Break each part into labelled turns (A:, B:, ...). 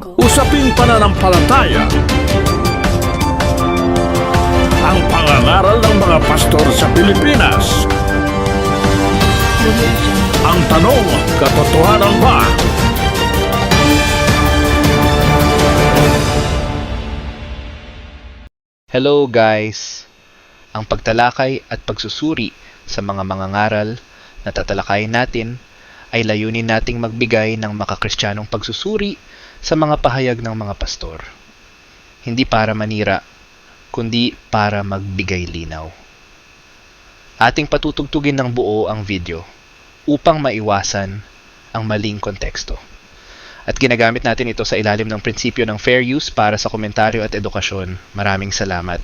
A: Usaping pananampalataya. Ang pangangaral ng mga pastor sa Pilipinas. Ang tanong, katotohanan ba?
B: Hello guys! Ang pagtalakay at pagsusuri sa mga mangangaral na tatalakayin natin ay layunin nating magbigay ng makakristyanong pagsusuri sa mga pahayag ng mga pastor. Hindi para manira, kundi para magbigay linaw. Ating patutugtugin ng buo ang video upang maiwasan ang maling konteksto. At ginagamit natin ito sa ilalim ng prinsipyo ng fair use para sa komentaryo at edukasyon. Maraming salamat.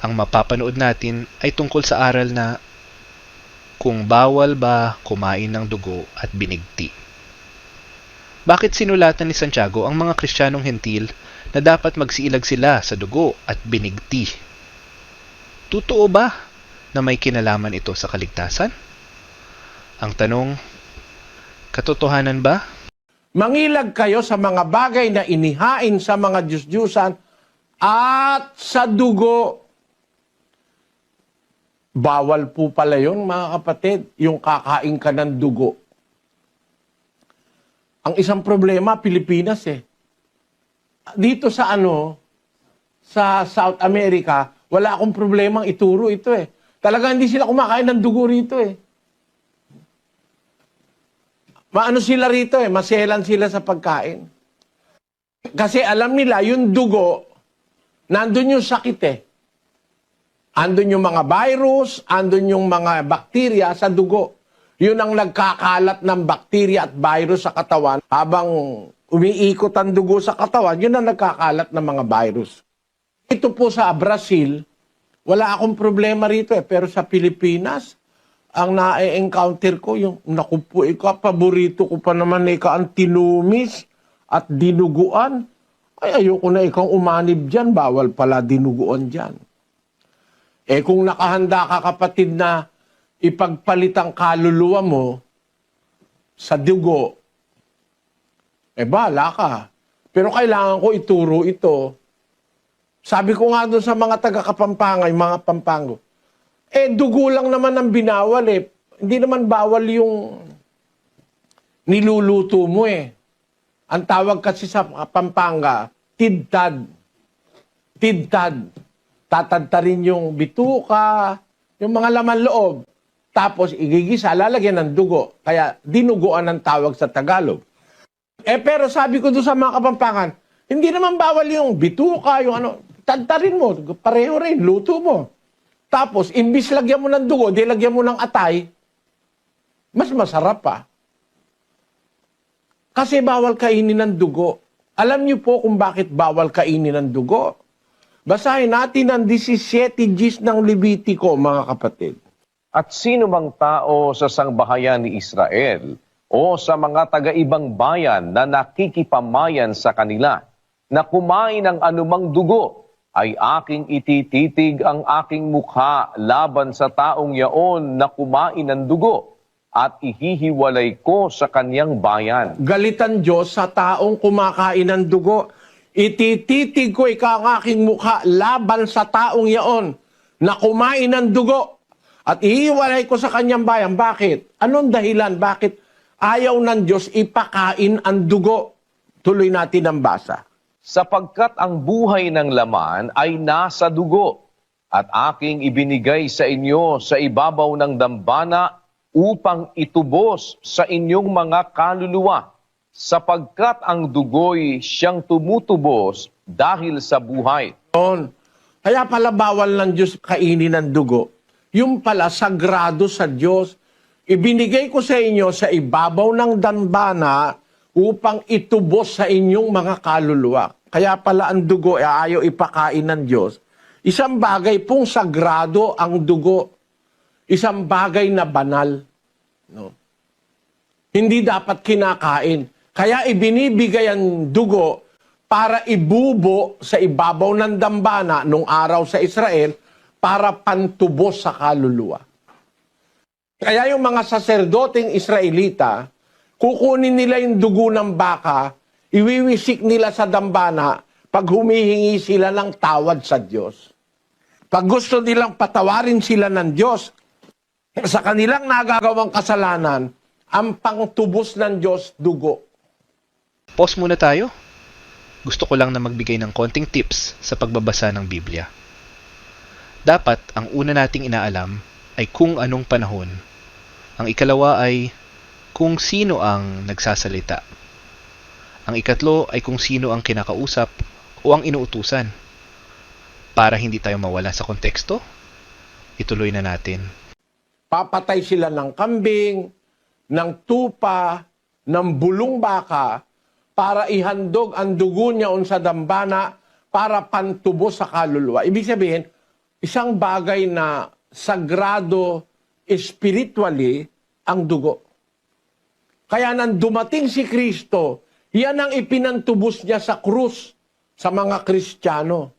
B: Ang mapapanood natin ay tungkol sa aral na kung bawal ba kumain ng dugo at binigti. Bakit sinulatan ni Santiago ang mga Kristiyanong hentil na dapat magsiilag sila sa dugo at binigti? Totoo ba na may kinalaman ito sa kaligtasan? Ang tanong, katotohanan ba?
C: Mangilag kayo sa mga bagay na inihain sa mga Diyos-Diyusan at sa dugo. Bawal po pala yun, mga kapatid, yung kakain ka ng dugo. Ang isang problema, Pilipinas eh. Dito sa ano, sa South America, wala akong problemang ituro ito eh. Talaga hindi sila kumakain ng dugo rito eh. Maano sila rito eh, maselan sila sa pagkain. Kasi alam nila, yung dugo, nandun yung sakit eh. Andun yung mga virus, andun yung mga bakterya sa dugo. Yun ang nagkakalat ng bakterya at virus sa katawan. Habang umiikot ang dugo sa katawan, yun ang nagkakalat ng mga virus. Ito po sa Brazil, wala akong problema rito eh. Pero sa Pilipinas, ang na-encounter ko, yung naku po, ikaw, paborito ko pa naman ikaw ang tinumis at dinuguan. Ay, ayoko na ikaw umanib dyan, bawal pala dinuguan dyan. Eh kung nakahanda ka kapatid na ipagpalit ang kaluluwa mo sa dugo, eh bala ka. Pero kailangan ko ituro ito. Sabi ko nga doon sa mga taga-Kapampangan, yung mga Pampango, eh, dugo lang naman ang binawal eh. Hindi naman bawal yung niluluto mo eh. Ang tawag kasi sa Pampanga, tidtad. Tidtad. Tatadtarin yung bituka, yung mga laman loob. Tapos igigisa, lalagyan ng dugo. Kaya dinuguan ang tawag sa Tagalog. Eh pero sabi ko doon sa mga kapampangan, hindi naman bawal yung bituka, yung ano, tadtarin mo, pareho rin, luto mo. Tapos, imbis lagyan mo ng dugo, di lagyan mo ng atay, mas masarap pa. Kasi bawal kainin ng dugo. Alam niyo po kung bakit bawal kainin ng dugo? Basahin natin ang 17 Gs ng Levitico, mga kapatid.
D: At sino mang tao sa sangbahayan ni Israel o sa mga taga-ibang bayan na nakikipamayan sa kanila na kumain ng anumang dugo ay aking itititig ang aking mukha laban sa taong yaon na kumain ng dugo at ihihiwalay ko sa kanyang bayan.
C: Galitan Diyos sa taong kumakain ng dugo. Itititig ko ikaw ang aking mukha laban sa taong yaon na kumain ng dugo. At ihiwalay ko sa kanyang bayan. Bakit? Anong dahilan? Bakit ayaw ng Diyos ipakain ang dugo? Tuloy natin ang basa.
D: sapagkat ang buhay ng laman ay nasa dugo at aking ibinigay sa inyo sa ibabaw ng dambana upang itubos sa inyong mga kaluluwa sapagkat ang dugo'y siyang tumutubos dahil sa buhay.
C: Yun. Kaya pala bawal ng Diyos kainin ng dugo. Yung pala sagrado sa Diyos. Ibinigay ko sa inyo sa ibabaw ng dambana upang itubos sa inyong mga kaluluwa. Kaya pala ang dugo ay ayaw ipakain ng Diyos. Isang bagay pong sagrado ang dugo. Isang bagay na banal. No? Hindi dapat kinakain. Kaya ibinibigay ang dugo para ibubo sa ibabaw ng dambana nung araw sa Israel para pantubos sa kaluluwa. Kaya yung mga saserdoteng Israelita, kukunin nila yung dugo ng baka, iwiwisik nila sa dambana pag humihingi sila ng tawad sa Diyos. Pag gusto nilang patawarin sila ng Diyos, sa kanilang nagagawang kasalanan, ang pangtubos ng Diyos, dugo.
B: Pause muna tayo. Gusto ko lang na magbigay ng konting tips sa pagbabasa ng Biblia. Dapat ang una nating inaalam ay kung anong panahon. Ang ikalawa ay kung sino ang nagsasalita. Ang ikatlo ay kung sino ang kinakausap o ang inuutusan. Para hindi tayo mawala sa konteksto, ituloy na natin.
C: Papatay sila ng kambing, ng tupa, ng bulong baka, para ihandog ang dugo niya sa dambana para pantubos sa kaluluwa. Ibig sabihin, isang bagay na sagrado spiritually ang dugo. Kaya nang dumating si Kristo, yan ang ipinantubos niya sa krus sa mga Kristiyano.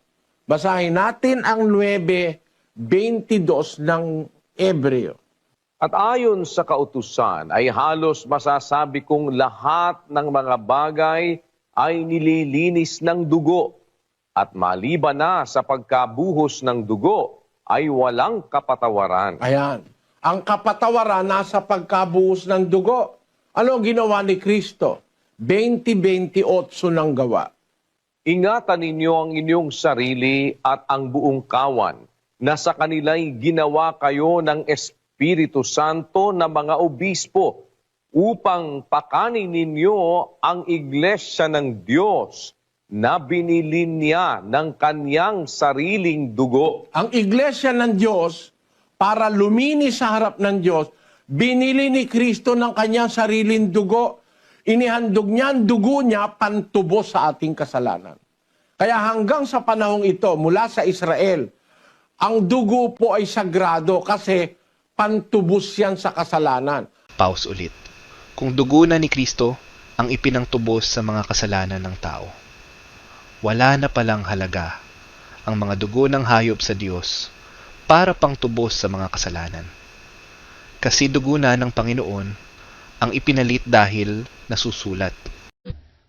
C: Basahin natin ang 9.22 ng Ebreo.
D: At ayon sa kautusan ay halos masasabi kong lahat ng mga bagay ay nililinis ng dugo at maliban na sa pagkabuhos ng dugo ay walang kapatawaran.
C: Ayan. Ang kapatawaran nasa pagkabuhos ng dugo. Ano ginawa ni Kristo? 20-28 ng gawa.
D: Ingatan ninyo ang inyong sarili at ang buong kawan na sa kanila'y ginawa kayo ng Espiritu Santo na mga obispo upang pakanin ninyo ang iglesia ng Diyos na binili niya ng kanyang sariling dugo.
C: Ang iglesia ng Diyos, para luminis sa harap ng Diyos, binili ni Kristo ng kanyang sariling dugo. Inihandog niya ang dugo niya pantubos sa ating kasalanan. Kaya hanggang sa panahong ito, mula sa Israel, ang dugo po ay sagrado kasi pantubos yan sa kasalanan.
B: Pause ulit. Kung dugo na ni Kristo ang ipinangtubos sa mga kasalanan ng tao, wala na palang halaga ang mga dugo ng hayop sa Diyos para pang tubos sa mga kasalanan. Kasi dugo na ng Panginoon ang ipinalit dahil nasusulat.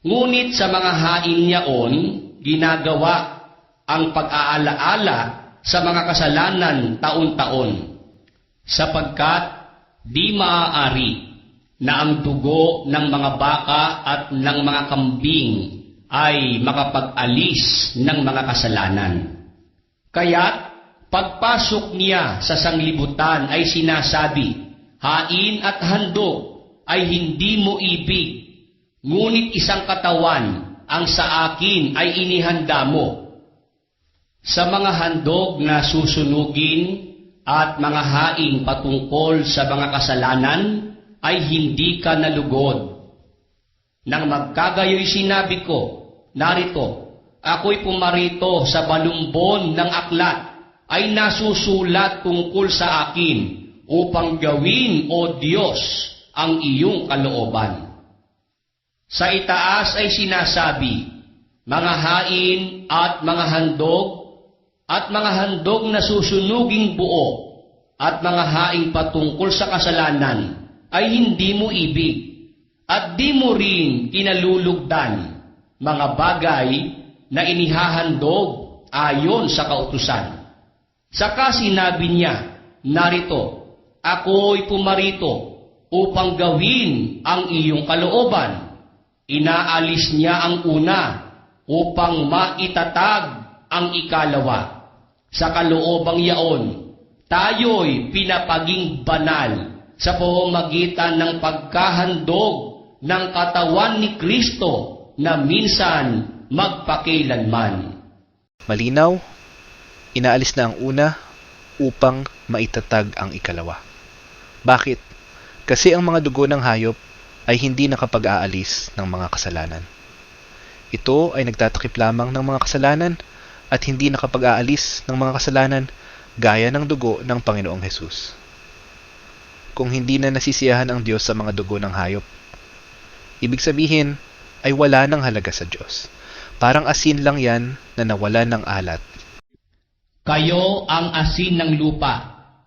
E: Ngunit sa mga hain niyaon, ginagawa ang pag-aalaala sa mga kasalanan taon-taon, sapagkat di maaari na ang dugo ng mga baka at ng mga kambing ay makapag-alis ng mga kasalanan. Kaya't pagpasok niya sa sanglibutan ay sinasabi, hain at handog ay hindi mo ibig, ngunit isang katawan ang sa akin ay inihanda mo. Sa mga handog na susunugin at mga haing patungkol sa mga kasalanan ay hindi ka nalugod. Nang magkagayoy sinabi ko, narito, ako'y pumarito sa balumbon ng aklat ay nasusulat tungkol sa akin upang gawin, O Diyos, ang iyong kalooban. Sa itaas ay sinasabi, mga hain at mga handog at mga handog na susunuging buo at mga haing patungkol sa kasalanan ay hindi mo ibig at di mo rin kinalulugdan mga bagay na inihahandog ayon sa kautusan. Saka sinabi niya, narito, ako'y pumarito upang gawin ang iyong kalooban. Inaalis niya ang una upang maitatag ang ikalawa. Sa kaloobang yaon, tayo'y pinapaging banal sa pamamagitan ng pagkahandog ng katawan ni Kristo na minsan magpakilanman.
B: Malinaw, inaalis na ang una upang maitatag ang ikalawa. Bakit? Kasi ang mga dugo ng hayop ay hindi nakapag-aalis ng mga kasalanan. Ito ay nagtatakip lamang ng mga kasalanan at hindi nakapag-aalis ng mga kasalanan gaya ng dugo ng Panginoong Hesus. Kung hindi na nasisiyahan ang Diyos sa mga dugo ng hayop, ibig sabihin ay wala ng halaga sa Diyos. Parang asin lang yan na nawala ng alat.
E: Kayo ang asin ng lupa,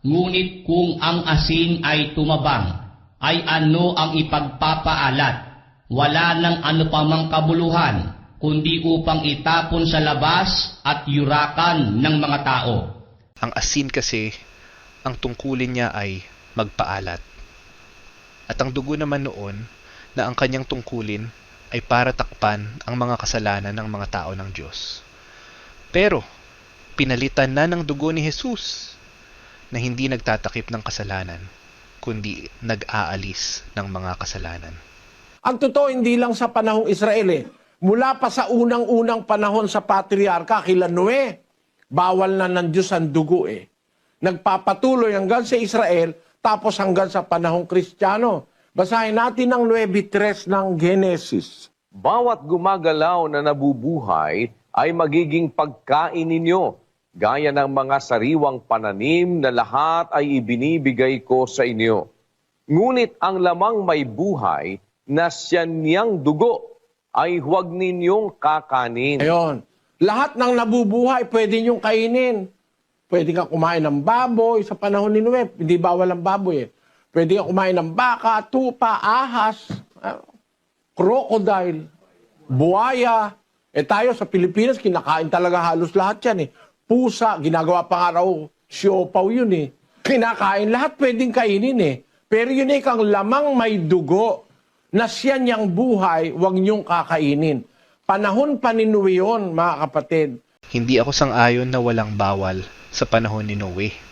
E: ngunit kung ang asin ay tumabang, ay ano ang ipagpapaalat? wala ng ano pamang kabuluhan, kundi upang itapon sa labas at yurakan ng mga tao.
B: Ang asin kasi, ang tungkulin niya ay magpaalat. At ang dugo naman noon, na ang kanyang tungkulin ay para takpan ang mga kasalanan ng mga tao ng Diyos. Pero, pinalitan na ng dugo ni Jesus na hindi nagtatakip ng kasalanan, kundi nag-aalis ng mga kasalanan.
C: Ang totoo, hindi lang sa panahong Israel eh. Mula pa sa unang-unang panahon sa patriarka, kila Noe, bawal na ng Diyos ang dugo eh. Nagpapatuloy hanggang sa Israel, tapos hanggang sa panahong Kristiyano. Basahin natin ang 9.3 ng Genesis.
D: Bawat gumagalaw na nabubuhay ay magiging pagkain ninyo, gaya ng mga sariwang pananim na lahat ay ibinibigay ko sa inyo. Ngunit ang lamang may buhay na siya niyang dugo ay huwag ninyong kakanin.
C: Ayon. Lahat ng nabubuhay, pwede niyong kainin. Pwede ka kumain ng baboy. Sa panahon ni Noe, hindi bawal ang baboy eh. Pwede ka kumain ng baka, tupa, ahas, ah, crocodile, buaya. Eh tayo sa Pilipinas, kinakain talaga halos lahat yan eh. Pusa, ginagawa pa nga raw siopaw yun eh. Kinakain lahat, pwedeng kainin eh. Pero yun eh, kang lamang may dugo na siya niyang buhay, huwag niyong kakainin. Panahon pa ni Noe yun, mga kapatid.
B: Hindi ako sang-ayon na walang bawal sa panahon ni Noe.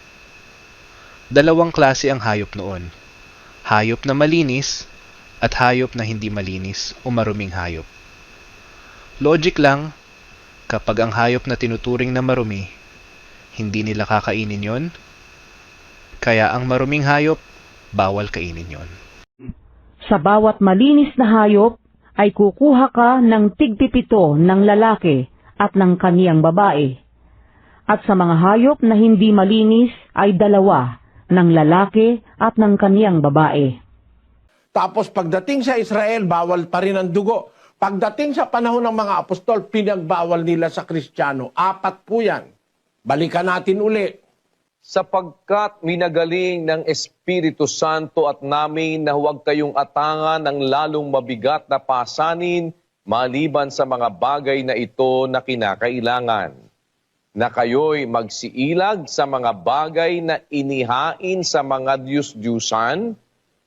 B: Dalawang klase ang hayop noon. Hayop na malinis at hayop na hindi malinis o maruming hayop. Logic lang, kapag ang hayop na tinuturing na marumi, hindi nila kakainin yon, kaya ang maruming hayop, bawal kainin yon.
F: Sa bawat malinis na hayop ay kukuha ka ng tigpipito ng lalaki at ng kaniyang babae. At sa mga hayop na hindi malinis ay dalawa ng lalaki at ng kaniyang babae.
C: Tapos pagdating sa Israel, bawal pa rin ang dugo. Pagdating sa panahon ng mga apostol, pinagbawal nila sa Kristiyano. Apat po yan. Balikan natin uli.
D: sapagkat minagaling ng Espiritu Santo at namin na huwag kayong atangan ng lalong mabigat na pasanin maliban sa mga bagay na ito na kinakailangan. Na kayo'y magsiilag sa mga bagay na inihain sa mga Diyos-Diyusan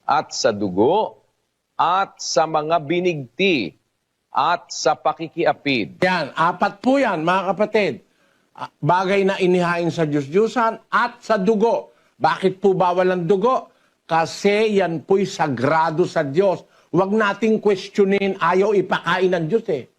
D: at sa dugo at sa mga binigti at sa pakikiapid.
C: Yan, apat po yan, mga kapatid. Ah, Bagay na inihain sa Diyos-Diyusan at sa dugo. Bakit po bawal ang dugo? Kasi yan po'y sagrado sa Diyos. Huwag nating questionin, ayaw ipakain ng Diyos eh.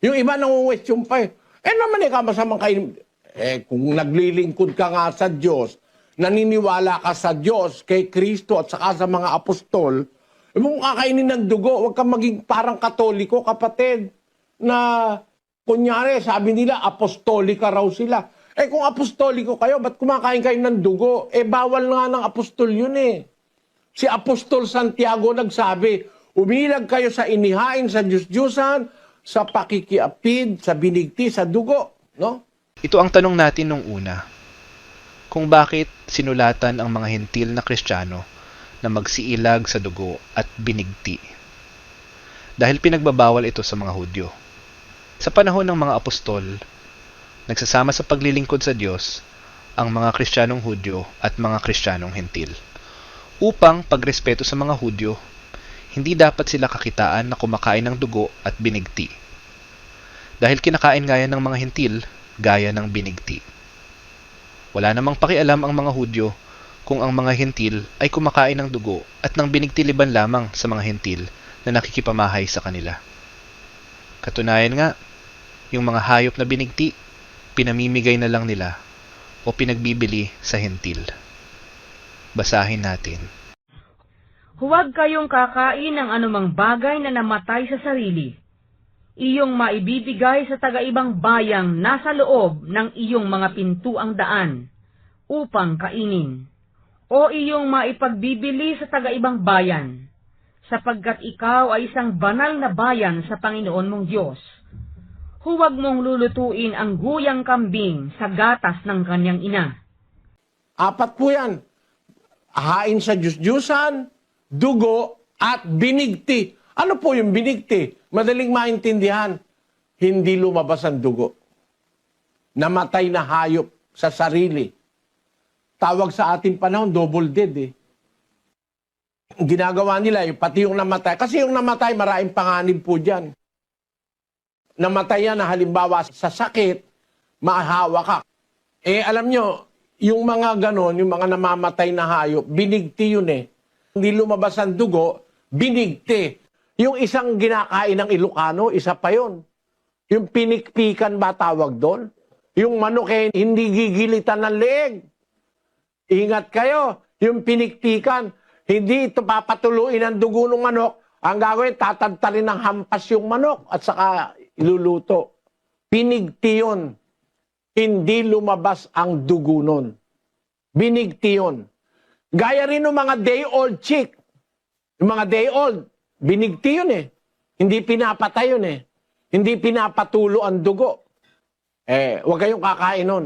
C: Yung iba nang question pa eh. Eh naman eh, kamasamang kain. Eh, kung naglilingkod ka nga sa Diyos, naniniwala ka sa Diyos, kay Kristo at saka sa mga apostol, eh, kung kakainin ng dugo, huwag kang maging parang katoliko, kapatid, na kunyari, sabi nila, apostolika raw sila. Eh kung apostoliko kayo, ba't kumakain kayo ng dugo? Eh bawal nga ng apostol yun eh. Si Apostol Santiago nagsabi, umilag kayo sa inihain sa Diyos-Diyusan, sa pakikiapid, sa binigti, sa dugo. No?
B: Ito ang tanong natin nung una. Kung bakit sinulatan ang mga hentil na kristyano na magsiilag sa dugo at binigti. Dahil pinagbabawal ito sa mga Hudyo. Sa panahon ng mga apostol, nagsasama sa paglilingkod sa Diyos ang mga kristyanong Hudyo at mga kristyanong hentil. Upang pagrespeto sa mga Hudyo, hindi dapat sila kakitaan na kumakain ng dugo at binigti. Dahil kinakain gaya ng mga hentil, gaya ng binigti. Wala namang pakialam ang mga Hudyo kung ang mga hentil ay kumakain ng dugo at ng binigtiliban lamang sa mga hentil na nakikipamahay sa kanila. Katunayan nga, yung mga hayop na binigti, pinamimigay na lang nila o pinagbibili sa hentil. Basahin natin.
F: Huwag kayong kakain ng anumang bagay na namatay sa sarili. Iyong maibibigay sa taga-ibang bayang nasa loob ng iyong mga pintuang daan upang kainin. O iyong maipagbibili sa taga-ibang bayan, sapagkat ikaw ay isang banal na bayan sa Panginoon mong Diyos. Huwag mong lulutuin ang guyang kambing sa gatas ng kanyang ina.
C: Apat po yan. Hain sa Diyos-Diyusan, dugo, at binigti. Ano po yung binigti? Madaling maintindihan. Hindi lumabas ang dugo. Namatay na hayop sa sarili. Tawag sa ating panahon, double dead eh. Ang ginagawa nila, yung pati yung namatay. Kasi yung namatay, maraming panganib po dyan. Namatay yan na halimbawa sa sakit, mahawa ka. Eh, alam nyo, yung mga ganon, yung mga namamatay na hayop, binigti yun eh. Hindi lumabas ang dugo, binigti. Yung isang ginakain ng Ilocano, isa pa yun. Yung pinikpikan ba tawag doon? Yung manok eh, hindi gigilitan ng leeg. Ingat kayo, yung pinikpikan, hindi ito papatuluin ang dugo ng manok. Ang gagawin, tatantalin ng hampas yung manok at saka iluluto. Pinigti yun. Hindi lumabas ang dugo nun. Binigti yun. Gaya rin ng mga day-old chick. Yung mga day-old, binigti yun eh. Hindi pinapatay yun eh. Hindi pinapatulo ang dugo. Eh, huwag kayong kakain nun.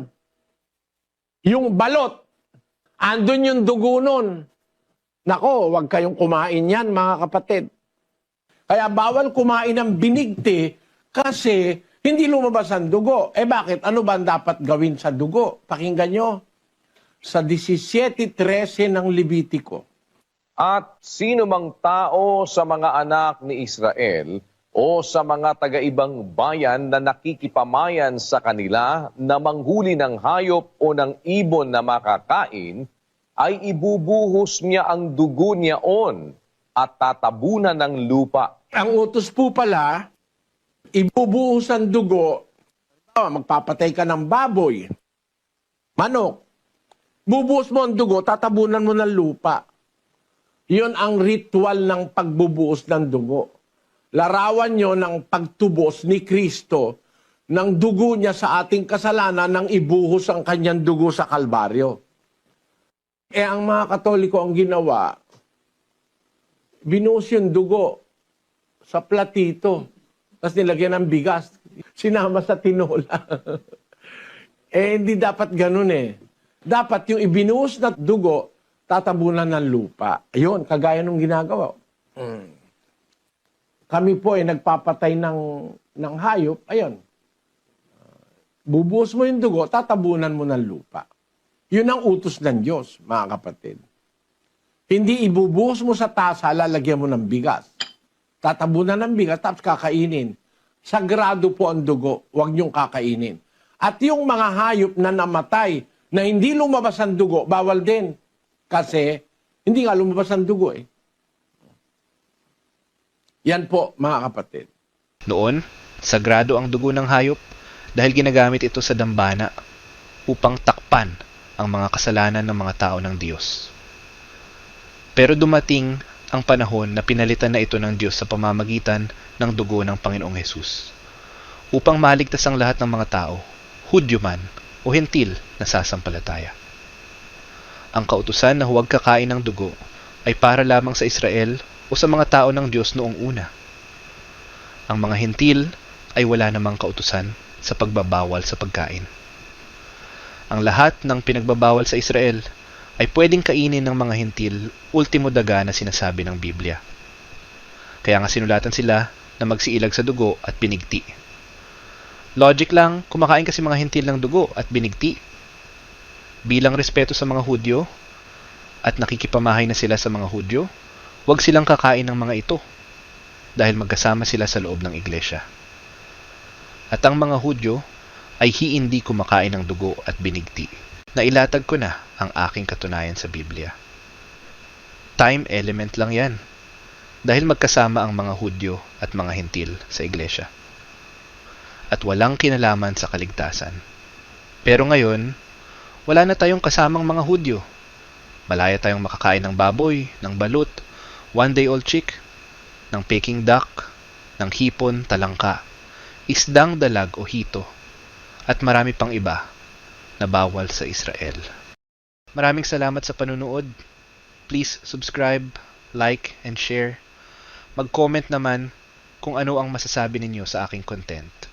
C: Yung balot, andun yung dugo nun. Nako, huwag kayong kumain yan, mga kapatid. Kaya bawal kumain ng binigti kasi hindi lumabas ang dugo. Eh bakit? Ano ba ang dapat gawin sa dugo? Pakinggan nyo. Sa 17.13 ng Levitico.
D: At sino mang tao sa mga anak ni Israel o sa mga taga-ibang bayan na nakikipamayan sa kanila na manghuli ng hayop o ng ibon na makakain, ay ibubuhos niya ang dugo niyaon at tatabunan ng lupa.
C: Ang utos po pala, ibubuhos ang dugo. Magpapatay ka ng baboy, manok. Bubuhos mo ang dugo, tatabunan mo ng lupa. Yun ang ritual ng pagbubuhos ng dugo. Larawan nyo ng pagtubos ni Kristo ng dugo niya sa ating kasalanan nang ibuhos ang kanyang dugo sa Kalbaryo. Eh ang mga Katoliko ang ginawa, binuhos yung dugo sa platito. Tapos nilagyan ng bigas. Sinama sa tinola. eh, hindi dapat ganun eh. Dapat yung ibinuhos na dugo, tatabunan ng lupa. Ayun, kagaya nung ginagawa. Mm. Kami po ay nagpapatay ng, ng hayop. Ayun. Bubuhos mo yung dugo, tatabunan mo ng lupa. Yun ang utos ng Diyos, mga kapatid. Hindi ibubuhos mo sa tasa, lalagyan mo ng bigas. Tatabunan ng bigas, tapos kakainin. Sagrado po ang dugo, huwag niyong kakainin. At yung mga hayop na namatay, na hindi lumabas ang dugo, bawal din. Kasi, hindi nga lumabas ang dugo eh. Yan po, mga kapatid.
B: Noon, sagrado ang dugo ng hayop dahil ginagamit ito sa dambana upang takpan ang mga kasalanan ng mga tao ng Diyos. Pero dumating ang panahon na pinalitan na ito ng Diyos sa pamamagitan ng dugo ng Panginoong Hesus upang maligtas ang lahat ng mga tao, Hudyo man o Hentil na sasampalataya. Ang kautusan na huwag kakain ng dugo ay para lamang sa Israel o sa mga tao ng Diyos noong una. Ang mga Hentil ay wala namang kautusan sa pagbabawal sa pagkain. Ang lahat ng pinagbabawal sa Israel ay pwedeng kainin ng mga Hentil ultimo daga na sinasabi ng Biblia. Kaya nga sinulatan sila na magsiilag sa dugo at binigti. Logic lang, kumakain kasi mga Hentil ng dugo at binigti. Bilang respeto sa mga Hudyo at nakikipamahay na sila sa mga Hudyo, huwag silang kakain ng mga ito dahil magkasama sila sa loob ng iglesia. At ang mga Hudyo ay hiindi kumakain ng dugo at binigti. Nailatag ko na ang aking katunayan sa Biblia. Time element lang yan. Dahil magkasama ang mga Hudyo at mga Hentil sa iglesia. At walang kinalaman sa kaligtasan. Pero ngayon, wala na tayong kasamang mga Hudyo. Malaya tayong makakain ng baboy, ng balut, one-day-old chick, ng peking duck, ng hipon, talangka, isdang dalag o hito, at marami pang iba na bawal sa Israel. Maraming salamat sa panunood. Please subscribe, like, and share. Mag-comment naman kung ano ang masasabi ninyo sa aking content.